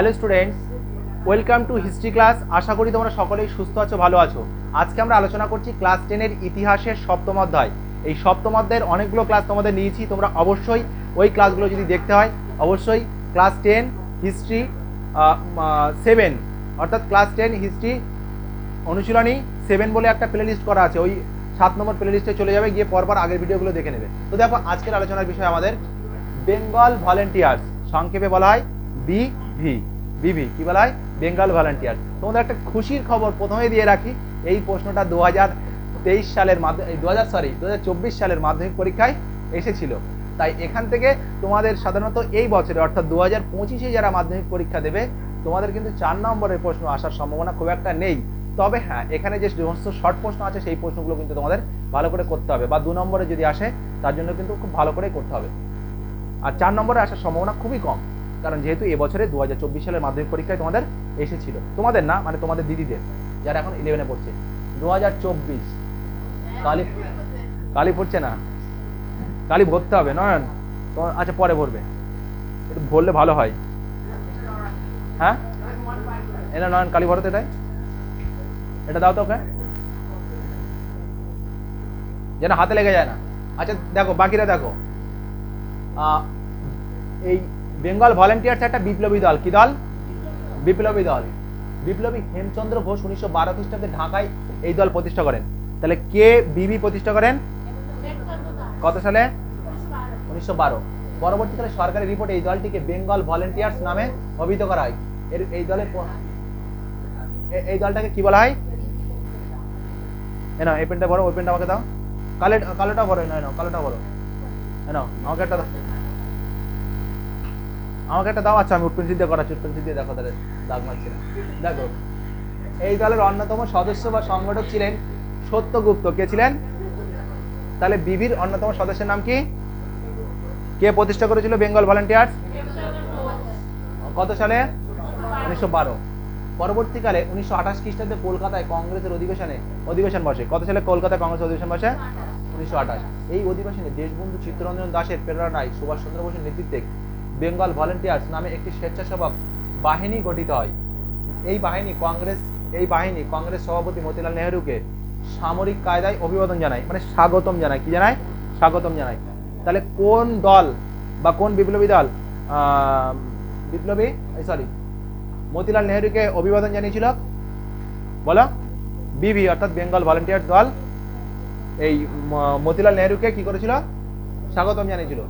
Hello students, welcome to history class. আশা করি তোমরা সকলেই সুস্থ আছো, ভালো আছো। আজকে আমরা আলোচনা করছি ক্লাস টেনের ইতিহাসের সপ্তম অধ্যায়। এই সপ্তম অধ্যায়ের অনেকগুলো ক্লাস তোমাদের নিয়েছি, তোমরা অবশ্যই ওই ক্লাসগুলো যদি দেখতে হয়, অবশ্যই ক্লাস টেন হিস্ট্রি সেভেন, অর্থাৎ ক্লাস টেন হিস্ট্রি অনুশীলনী সেভেন বলে একটা প্লে লিস্ট করা আছে। ওই সাত নম্বর প্লে লিস্টে চলে যাবে, গিয়ে পরপর আগের ভিডিওগুলো দেখে নেবে। তো দেখো, আজকের আলোচনার বিষয় আমাদের বেঙ্গল ভলেন্টিয়ার্স সংক্ষেপে বলা হয় বিভি বিভি, কি বলা হয়? বেঙ্গল ভলেন্টিয়ার্স তোমাদের একটা খুশির খবর প্রথমে দিয়ে রাখি, এই প্রশ্নটা দু হাজার তেইশ সালের মাধ্যমিক দু হাজার সরি দু হাজার চব্বিশ সালের মাধ্যমিক পরীক্ষায় এসেছিল। তাই এখান থেকে তোমাদের সাধারণত এই বছরে, অর্থাৎ দু হাজার পঁচিশে যারা মাধ্যমিক পরীক্ষা দেবে, তোমাদের কিন্তু চার নম্বরের প্রশ্ন আসার সম্ভাবনা খুব একটা নেই। তবে হ্যাঁ এখানে যে সমস্ত শর্ট প্রশ্ন আছে, সেই প্রশ্নগুলো কিন্তু তোমাদের ভালো করে করতে হবে, বা দু নম্বরে যদি আসে, তার জন্য কিন্তু খুব ভালো করে করতে হবে। আর চার নম্বরে আসার সম্ভাবনা খুবই কম। কারণ যেহেতু এবছরে দু হাজার চব্বিশ সালের মাধ্যমিক পরীক্ষায় তোমাদের এসেছিল। তোমাদের না মানে তোমাদের দিদিদের, যারা এখন ইলেভেনে পড়ছে। দু হাজার চব্বিশ। কালি কালি পড়ছে না? কালি ভরতে হবে, নয়ন। তোমার আচ্ছা পরে ভরবে। একটু ভরলে ভালো হয়। হ্যাঁ? এটা নয়ন, কালি ভরতে এটাই এটা দাও তো ওকে। যেন হাতে লেগে যায় না। আচ্ছা দেখো, বাকিরা দেখো। এই বেঙ্গল ভলেন্টিয়ার্স একটা বিপ্লবী দল। কি দল? বিপ্লবী দল। বিপ্লবী হেমচন্দ্র ঘোষ উনিশশো বারো খ্রিস্টাব্দে ঢাকায় এই দল প্রতিষ্ঠা করেন। তাহলে কে বিবি প্রতিষ্ঠা করেন? কত সালে? উনিশশো বারো। পরবর্তীকালে সরকারি রিপোর্টে এই দলটিকে বেঙ্গল ভলেন্টিয়ার্স নামে অভিহিত করা হয়। এর, এই এ- এই দলটাকে কি বলা হয়? এ নাও, এই পেনটা ভরো, ওই পেনটা আমাকে দাও। কালো, কালোটা ভরো নয় নাও, কালোটা ভরো। এ নাও, আমাকে একটা দাও। আমাকে একটা দাও আচ্ছা আমি উৎপেন্সি দিয়ে করাচ্ছি উৎপেন্সি দিয়ে দেখো তাদের দাগ মারছি না। দেখো, এই দলের অন্যতম সদস্য বা সংগঠক ছিলেন সত্যগুপ্ত। কে ছিলেন? তাহলে বিবির অন্যতম সদস্যের নাম কি? কে প্রতিষ্ঠা করেছিল বেঙ্গল ভলেন্টিয়ার্স? কত সালে? উনিশশো বারো। পরবর্তীকালে উনিশশো আঠাশ খ্রিস্টাব্দে কলকাতায় কংগ্রেসের অধিবেশনে, অধিবেশন বসে। কত সালে কলকাতায় কংগ্রেস অধিবেশন বসে? উনিশশো আঠাশ। এই অধিবেশনে দেশবন্ধু চিত্তরঞ্জন দাসের প্রেরণায় সুভাষচন্দ্র বোসের নেতৃত্বে বেঙ্গল ভলেন্টিয়ার্স নামে একটি স্বেচ্ছাসেবক বাহিনী গঠিত হয়। এই বাহিনী কংগ্রেস, এই বাহিনী কংগ্রেস সভাপতি মতিলাল নেহরুকে সামরিক কায়দায় অভিবাদন জানায় মানে স্বাগতম জানায়। কি জানায়? স্বাগতম জানায়। তাহলে কোন দল বা কোন বিপ্লবী দল বিপ্লবী সরি মতিলাল নেহরুকে অভিবাদন জানিয়েছিল? বলো। বিবি, অর্থাৎ বেঙ্গল ভলেন্টিয়ার্স দল, এই মতিলাল নেহরুকে কি করেছিল? স্বাগতম জানিয়েছিল।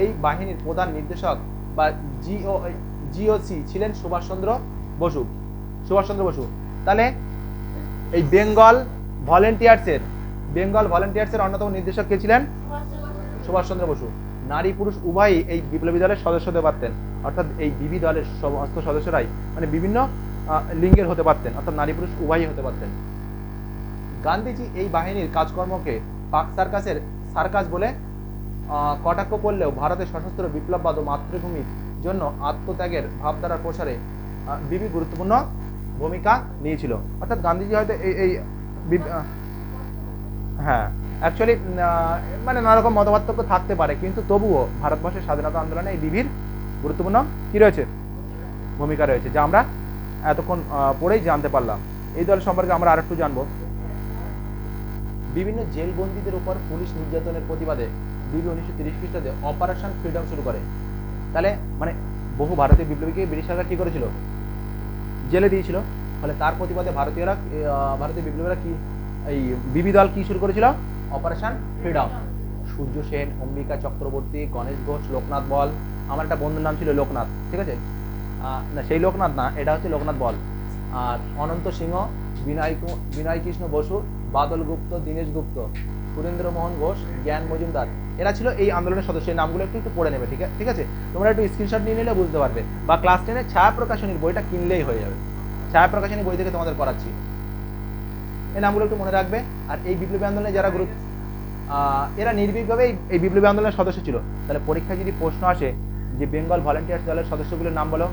এই বাহিনীর প্রধান নির্দেশক বা জিও, জিওসি ছিলেন সুভাষচন্দ্র বসু। সুভাষচন্দ্র বসু। তাহলে এই বেঙ্গল ভলেন্টিয়ার্সের বেঙ্গল ভলেন্টিয়ার্সের অন্যতম নির্দেশক কে ছিলেন? সুভাষচন্দ্র বসু। নারী পুরুষ উভয়ই এই বিপ্লবী দলের সদস্য হতে পারতেন। অর্থাৎ এই বিবি দলের সমস্ত সদস্যরাই মানে বিভিন্ন লিঙ্গের হতে পারতেন। অর্থাৎ নারী পুরুষ উভয়ই হতে পারতেন। গান্ধীজি এই বাহিনীর কাজকর্মকে পাক সার্কাসের সার্কাস বলে কটাক্ষ করলেও ভারতের সশস্ত্র বিপ্লববাদ ও মাতৃভূমির জন্য আত্মত্যাগের ভাবধারার প্রসারে বিবি গুরুত্বপূর্ণ ভূমিকা নিয়েছিল। অর্থাৎ গান্ধীজি হয়তো এই এই হ্যাঁ অ্যাকচুয়ালি মানে নানা রকম মতপার্থক্য থাকতে পারে, কিন্তু তবুও ভারতবর্ষের স্বাধীনতা আন্দোলনে এই বিবির গুরুত্বপূর্ণ কি রয়েছে? ভূমিকা রয়েছে, যা আমরা এতক্ষণ পড়েই জানতে পারলাম। এই দল সম্পর্কে আমরা আরেকটু জানব। বিভিন্ন জেলবন্দীদের উপর পুলিশ নির্যাতনের প্রতিবাদে বিবি উনিশশো তিরিশ খ্রিস্টাব্দে অপারেশন ফ্রিডম শুরু করে। তাহলে মানে বহু ভারতীয় বিপ্লবীকে ব্রিটিশ সরকার কি করেছিল? জেলে দিয়েছিল। ফলে তার প্রতিবাদে ভারতীয়রা ভারতীয় বিপ্লবীরা কি, এই বিবি দল কি শুরু করেছিল? Operation freedom Surya Sen, Ambika Chakraborty, Ganesh Ghosh, Loknath Bal. আমার একটা বন্ধুর নাম ছিল লোকনাথ, ঠিক আছে? না, সেই লোকনাথ না, এটা হচ্ছে লোকনাথ বল। আর অনন্ত সিংহ, বিনয় বিনয় কৃষ্ণ বসু, বাদল গুপ্ত, দীনেশ গুপ্ত। সুরেন্দ্র মোহন ঘোষ জ্ঞান মজুমদার। এরা ছিল এই আন্দোলনের সদস্য। এই নামগুলো একটু একটু পড়ে নেবে ঠিক আছে ঠিক আছে? তোমরা একটু স্ক্রিনশট নিয়ে নিলে বুঝতে পারবে। বা ক্লাস টেনের ছায়া প্রকাশনীর বইটা কিনলেই হয়ে যাবে। ছায়া প্রকাশনী বই থেকে তোমাদের করাচ্ছি এই নামগুলো একটু মনে রাখবে। আর এই বিপ্লবী আন্দোলনে যারা আহ, এরা নির্ভীকভাবে এই বিপ্লবী আন্দোলনের সদস্য ছিল। তাহলে পরীক্ষায় যদি প্রশ্ন আসে যে বেঙ্গল ভলেন্টিয়ার্স দলের সদস্যগুলোর নাম বলো।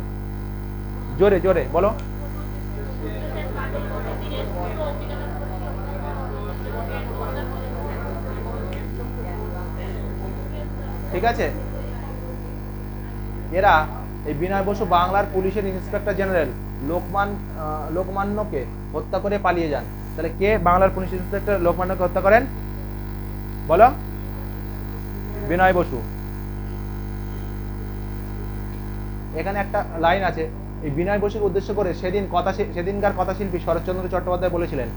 জোরে জোরে বলো। ঠিক আছে? এরা এই বিনয় বসু বাংলার পুলিশের ইন্সপেক্টর জেনারেল লোকমান লোকমান্যকে হত্যা করে পালিয়ে যান। তাহলে কে বাংলার পুলিশ ইন্সপেক্টর লোকমান্যকে হত্যা করেন? বলো। বিনয় বসু। এখানে একটা লাইন আছে। এই বিনয় বসুকে উদ্দেশ্য করে সেদিন কথা সেদিনকার কথাশিল্পী শরৎচন্দ্র চট্টোপাধ্যায় বলেছিলেন,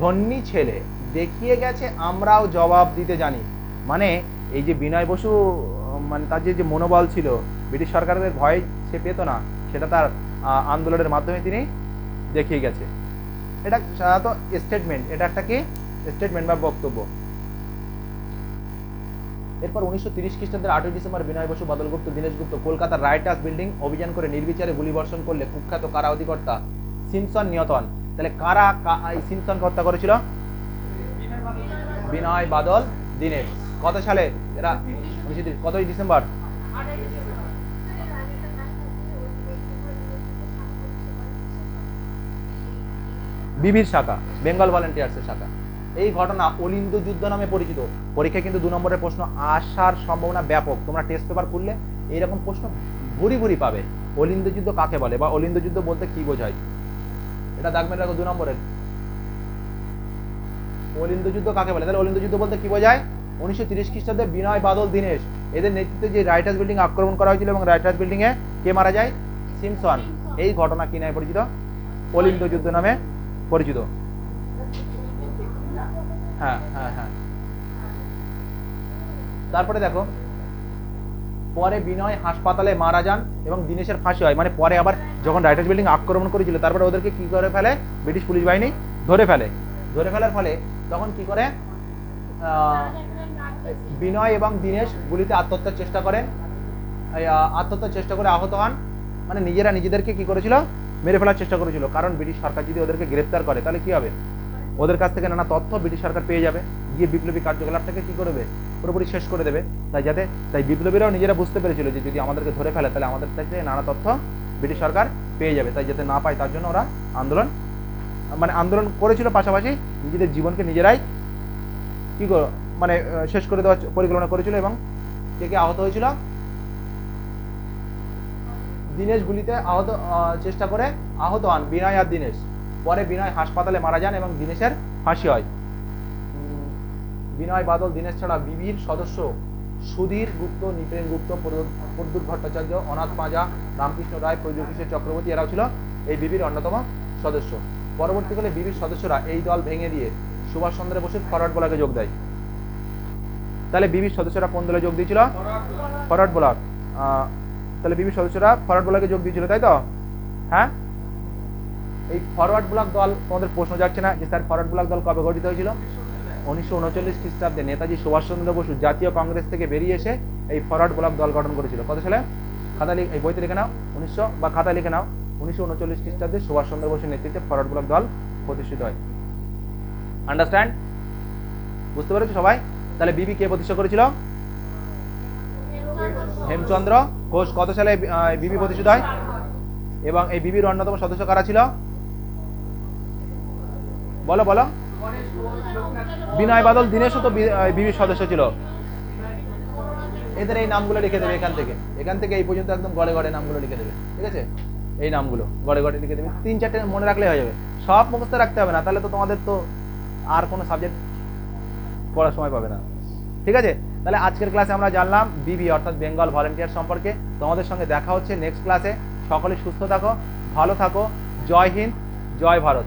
ধন্যী ছেলে, দেখিয়ে গেছে আমরাও জবাব দিতে জানি। মানে এই যে বিনয় বসু মানে তার যে মনোবল ছিল, ব্রিটিশ সরকারের ভয় সে পেত না, সেটা তার আন্দোলনের মাধ্যমে তিনি দেখিয়ে গেছে। এটা সাধারণত স্টেটমেন্ট এটা একটা কি? স্টেটমেন্ট বা বক্তব্য। এরপর উনিশশো তিরিশ খ্রিস্টাব্দের আটই ডিসেম্বর বিনয় বসু বাদলগুপ্ত দীনেশ গুপ্ত কলকাতার রাইটার্স বিল্ডিং অভিযান করে নির্বিচারে গুলিবর্ষণ করলে কুখ্যাত কারা অধিকর্তা? সিমসন নিহত হন তাহলে কারা সিমসনকে হত্যা করেছিল? বিনয় বাদল, দীনেশ। কত সালে? এরা কতই ডিসেম্বর? বিবির শাখা, বেঙ্গল ভলেন্টিয়ার্সের শাখা। এই ঘটনা অলিন্দ যুদ্ধ নামে পরিচিত। পরীক্ষায় কিন্তু দু নম্বরের প্রশ্ন আসার সম্ভাবনা ব্যাপক। তোমরা টেস্ট পেপার খুললে এইরকম প্রশ্ন ভুরি ভুরি পাবে। অলিন্দ যুদ্ধ কাকে বলে বা অলিন্দ যুদ্ধ বলতে কি বোঝায়? এটা দেখবেন রাখো দু নম্বরের। অলিন্দ যুদ্ধ কাকে বলে? তাহলে অলিন্দ যুদ্ধ বলতে কি বোঝায়? উনিশশো তিরিশ খ্রিস্টাব্দে বিনয় বাদল দীনেশ, এদের নেতৃত্বে যে রাইটার্স বিল্ডিং আক্রমণ করা হয়েছিল এবং রাইটার্স বিল্ডিং এ কে মারা যায়? সিমসন। এই ঘটনা কি নামে পরিচিত? অলিন্দ যুদ্ধ নামে পরিচিত। হ্যাঁ হ্যাঁ হ্যাঁ। তারপরে দেখো, পরে বিনয় হাসপাতালে মারা যান এবং দিনেশের ফাঁসি হয়। মানে পরে আবার যখন রাইটার্স বিল্ডিং আক্রমণ করেছিল, তারপরে ওদেরকে কি করে ফেলে? ব্রিটিশ পুলিশ বাহিনী ধরে ফেলে। ধরে ফেলার ফলে তখন কি করে? বিনয় এবং দীনেশ গুলিতে আত্মহত্যার চেষ্টা করেন। আত্মহত্যার চেষ্টা করে আহত হন। মানে নিজেরা নিজেদেরকে কি করেছিল? মেরে ফেলার চেষ্টা করেছিল। কারণ ব্রিটিশ সরকার যদি ওদেরকে গ্রেপ্তার করে, তাহলে কি হবে? ওদের কাছ থেকে নানা তথ্য ব্রিটিশ সরকার পেয়ে যাবে। গিয়ে বিপ্লবী কার্যকলাপটাকে কি করবে? পুরোপুরি শেষ করে দেবে। তাই যাতে, তাই বিপ্লবীরাও নিজেরা বুঝতে পেরেছিল যে যদি আমাদেরকে ধরে ফেলে, তাহলে আমাদের থেকে নানা তথ্য ব্রিটিশ সরকার পেয়ে যাবে। তাই যাতে না পায়, তার জন্য ওরা আন্দোলন মানে আন্দোলন করেছিল পাশাপাশি নিজেদের জীবনকে নিজেরাই কি মানে শেষ করে দেওয়ার পরিকল্পনা করেছিল এবং কে কে আহত হয়েছিল? দিনেশ গুলিতে আহত চেষ্টা করে আহত হন বিনয় আর দিনেশ। পরে বিনয় হাসপাতালে মারা যান এবং দিনেশের ফাঁসি হয়। বিনয় বাদল, দিনেশ ছাড়া বিবির সদস্য সুধীর গুপ্ত নিপেন গুপ্ত প্রদ্যুৎ ভট্টাচার্য, অনাথ পাঁজা রামকৃষ্ণ রায় প্রযোগকিশোর চক্রবর্তী এরাও ছিল এই বিবির অন্যতম সদস্য। পরবর্তীকালে বিবির সদস্যরা এই দল ভেঙে দিয়ে সুভাষচন্দ্র বসুর ফরওয়ার্ড ব্লকে যোগ দেয়। তাহলে বিবির সদস্যরা কোন দলে যোগ দিয়েছিল? ফরওয়ার্ড ব্লক তাহলে বিবির সদস্যরা ফরওয়ার্ড ব্লকে যোগ দিয়েছিল, তাই তো? হ্যাঁ? এই ফরওয়ার্ড ব্লক দল, তোমাদের প্রশ্ন যাচ্ছে না যে স্যার ফরওয়ার্ড ব্লক দল কবে গঠিত হয়েছিল? উনিশশো উনচল্লিশ খ্রিস্টাব্দে নেতাজি সুভাষচন্দ্র বসু জাতীয় কংগ্রেস থেকে বেরিয়ে এসে এই ফরওয়ার্ড ব্লক দল গঠন করেছিল। কত সালে? খাতা লিখ এই বইতে লিখে নাও। উনিশশো বা খাতা লিখে নাও। উনিশশো উনচল্লিশ খ্রিস্টাব্দে সুভাষচন্দ্র বসুর নেতৃত্বে ফরওয়ার্ড ব্লক দল প্রতিষ্ঠিত হয়। আন্ডারস্ট্যান্ড বুঝতে পেরেছ সবাই? তাহলে বিবি কে প্রতিষ্ঠা করেছিল? হেমচন্দ্র ঘোষ। কত সালে বিবি প্রতিষ্ঠিত হয়? এবং এই বিবির অন্যতম সদস্য কারা ছিল? বলো বলো। বিনয় বাদল দীনেশও তো বিবির সদস্য ছিল। এদের এই নামগুলো লিখে দেবে এখান থেকে। এখান থেকে এই পর্যন্ত একদম গড়ে গড়ে নামগুলো লিখে দেবে। ঠিক আছে? এই নামগুলো গড়ে গড়ে লিখে দেবে। তিন, চারটে মনে রাখলে হয়ে যাবে। সব মুখস্থ রাখতে হবে না। তাহলে তো তোমাদের তো আর কোনো সাবজেক্ট পড়ার সময় পাবে না। ঠিক আছে? তাহলে আজকের ক্লাসে আমরা জানলাম বিবি অর্থাৎ বেঙ্গল ভলেন্টিয়ার সম্পর্কে। তোমাদের সঙ্গে দেখা হচ্ছে নেক্সট ক্লাসে সকলে সুস্থ থাকো, ভালো থাকো। জয় হিন্দ, জয় ভারত।